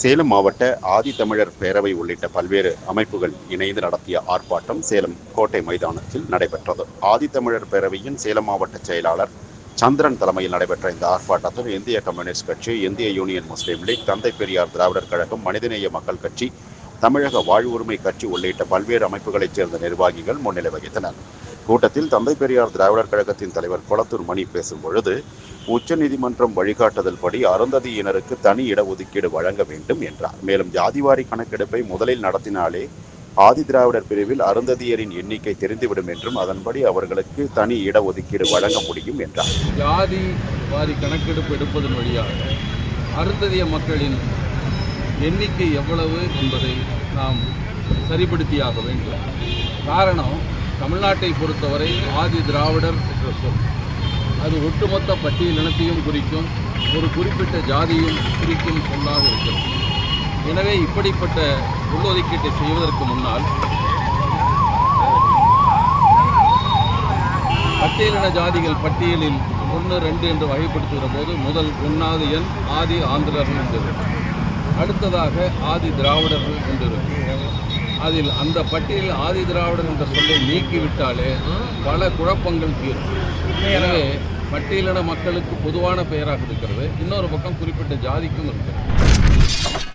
சேலம் மாவட்ட ஆதித்தமிழர் பேரவை உள்ளிட்ட பல்வேறு அமைப்புகள் இணைந்து நடத்திய ஆர்ப்பாட்டம் சேலம் கோட்டை மைதானத்தில் நடைபெற்றது. ஆதித்தமிழர் பேரவையின் சேலம் மாவட்ட செயலாளர் சந்திரன் தலைமையில் நடைபெற்ற இந்த ஆர்ப்பாட்டத்தில் இந்திய கம்யூனிஸ்ட் கட்சி இந்திய யூனியன் முஸ்லீம் லீக் தந்தை பெரியார் திராவிடர் கழகம் மனிதநேய மக்கள் கட்சி தமிழக வாழ்வுரிமை கட்சி உள்ளிட்ட பல்வேறு அமைப்புகளைச் சேர்ந்த நிர்வாகிகள் முன்னிலை வகித்தனர். கூட்டத்தில் தந்தை பெரியார் திராவிடர் கழகத்தின் தலைவர் குளத்தூர் மணி பேசும் பொழுது உச்சநீதிமன்றம் வழிகாட்டுதல்படி அருந்ததியினருக்கு தனி இடஒதுக்கீடு வழங்க வேண்டும் என்றார். மேலும் ஜாதிவாரி கணக்கெடுப்பை முதலில் நடத்தினாலே ஆதி திராவிடர் பிரிவில் அருந்ததியரின் எண்ணிக்கை தெரிந்துவிடும் என்றும் அதன்படி அவர்களுக்கு தனி இடஒதுக்கீடு வழங்க முடியும் என்றார். ஜாதி வாரி கணக்கெடுப்பு எடுப்பதன் வழியாக அருந்ததிய மக்களின் எண்ணிக்கை எவ்வளவு என்பதை நாம் சரிப்படுத்தியாக வேண்டும். காரணம் தமிழ்நாட்டை பொறுத்தவரை ஆதி திராவிடர் என்ற சொல். அது ஒட்டுமொத்த பட்டியலினத்தையும் குறிக்கும் ஒரு குறிப்பிட்ட ஜாதியும் குறிக்கும் சொல்லாக இருக்கிறது. எனவே இப்படிப்பட்ட உள்ஒதுக்கீட்டை செய்வதற்கு முன்னால் பட்டியலின ஜாதிகள் பட்டியலில் ஒன்று ரெண்டு என்று வகைப்படுத்துகிற போது முதல் ஒன்றாவது எண் ஆதி ஆந்திரர்கள் என்று அடுத்ததாக ஆதி திராவிடர்கள் என்று இருக்கும். அதில் அந்த பட்டியலில் ஆதி திராவிடர் என்ற சொல்லை நீக்கிவிட்டாலே பல குழப்பங்கள் தீரும். எனவே பட்டியலின மக்களுக்கு பொதுவான பெயராக இருக்கிறது. இன்னொரு பக்கம் குறிப்பிட்ட ஜாதிக்கும் இருக்கிறது.